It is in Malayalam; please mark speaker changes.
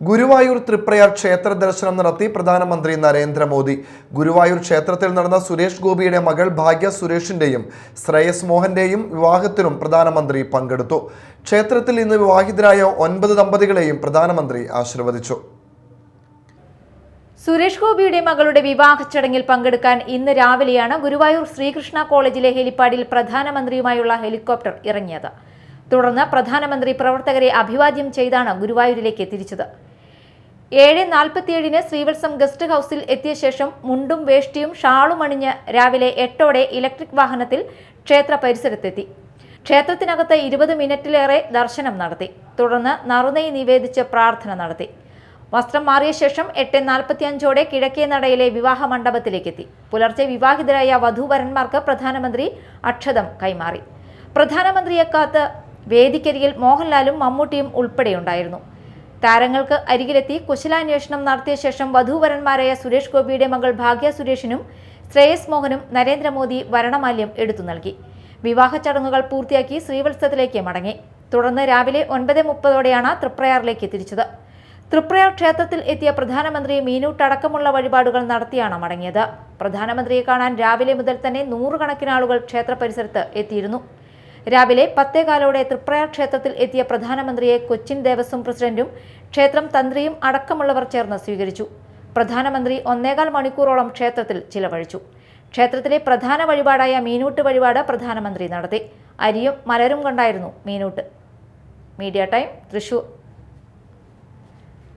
Speaker 1: ഗുരുവായൂർ തൃപ്രയാർ ക്ഷേത്ര ദർശനം നടത്തി പ്രധാനമന്ത്രി നരേന്ദ്രമോദി. ഗുരുവായൂർ ക്ഷേത്രത്തിൽ നടന്ന സുരേഷ് ഗോപിയുടെ മകൾ ഭാഗ്യ സുരേഷിന്റെയും ശ്രേയസ് മോഹന്റെയും വിവാഹത്തിനും പ്രധാനമന്ത്രി പങ്കെടുത്തു. ക്ഷേത്രത്തിൽ ഇന്ന് വിവാഹിതരായ ഒൻപത് ദമ്പതികളെയും പ്രധാനമന്ത്രി ആശീർവദിച്ചു.
Speaker 2: സുരേഷ് ഗോപിയുടെ മകളുടെ വിവാഹ ചടങ്ങിൽ പങ്കെടുക്കാൻ ഇന്ന് രാവിലെയാണ് ഗുരുവായൂർ ശ്രീകൃഷ്ണ കോളേജിലെ ഹെലിപ്പാഡിൽ പ്രധാനമന്ത്രിയുമായുള്ള ഹെലികോപ്റ്റർ ഇറങ്ങിയത്. തുടർന്ന് പ്രധാനമന്ത്രി പ്രവർത്തകരെ അഭിവാദ്യം ചെയ്താണ് ഗുരുവായൂരിലേക്ക് തിരിച്ചത്. ഏഴ് നാൽപ്പത്തിയേഴിന് ശ്രീവത്സം ഗസ്റ്റ് ഹൌസിൽ എത്തിയ ശേഷം മുണ്ടും വേഷ്ടിയും ഷാളും അണിഞ്ഞ് രാവിലെ എട്ടോടെ ഇലക്ട്രിക് വാഹനത്തിൽ ക്ഷേത്ര പരിസരത്തെത്തി. ക്ഷേത്രത്തിനകത്ത് ഇരുപത് മിനിറ്റിലേറെ ദർശനം നടത്തി. തുടർന്ന് നറുനെയ് നിവേദിച്ച് പ്രാർത്ഥന നടത്തി. വസ്ത്രം മാറിയ ശേഷം എട്ട് നാൽപ്പത്തിയഞ്ചോടെ കിഴക്കേ നടയിലെ വിവാഹ മണ്ഡപത്തിലേക്കെത്തി. പുലർച്ചെ വിവാഹിതരായ വധൂവരന്മാർക്ക് പ്രധാനമന്ത്രി അക്ഷതം കൈമാറി. പ്രധാനമന്ത്രിയെ കാത്ത് വേദിക്കരികിൽ മോഹൻലാലും മമ്മൂട്ടിയും ഉൾപ്പെടെയുണ്ടായിരുന്നു. താരങ്ങൾക്ക് അരികിലെത്തി കുശലാന്വേഷണം നടത്തിയ ശേഷം വധൂവരന്മാരായ സുരേഷ് ഗോപിയുടെ മകൾ ഭാഗ്യ സുരേഷിനും ശ്രേയസ് മോഹനും നരേന്ദ്രമോദി വരണമാല്യം എടുത്തു നൽകി. വിവാഹ ചടങ്ങുകൾ പൂർത്തിയാക്കി ശ്രീവത്സത്തിലേക്ക് മടങ്ങി. തുടർന്ന് രാവിലെ ഒൻപത് മുപ്പതോടെയാണ് തൃപ്രയാറിലേക്ക് തിരിച്ചത്. തൃപ്രയാർ ക്ഷേത്രത്തിൽ എത്തിയ പ്രധാനമന്ത്രി മീനൂട്ടടക്കമുള്ള വഴിപാടുകൾ നടത്തിയാണ് മടങ്ങിയത്. പ്രധാനമന്ത്രിയെ കാണാൻ രാവിലെ മുതൽ തന്നെ നൂറുകണക്കിന് ആളുകൾ ക്ഷേത്ര പരിസരത്ത് എത്തിയിരുന്നു. രാവിലെ പത്തേകാലോടെ തൃപ്രയാർ ക്ഷേത്രത്തിൽ എത്തിയ പ്രധാനമന്ത്രിയെ കൊച്ചിൻ ദേവസ്വം പ്രസിഡന്റും ക്ഷേത്രം തന്ത്രിയും അടക്കമുള്ളവർ ചേർന്ന് സ്വീകരിച്ചു. പ്രധാനമന്ത്രി ഒന്നേകാൽ മണിക്കൂറോളം ക്ഷേത്രത്തിൽ ചിലവഴിച്ചു. ക്ഷേത്രത്തിലെ പ്രധാന വഴിപാടായ മീനൂട്ട് വഴിപാട് പ്രധാനമന്ത്രി നടത്തി. അരിയും മലരും കൊണ്ടായിരുന്നു മീനൂട്ട്. Media time Thrissur.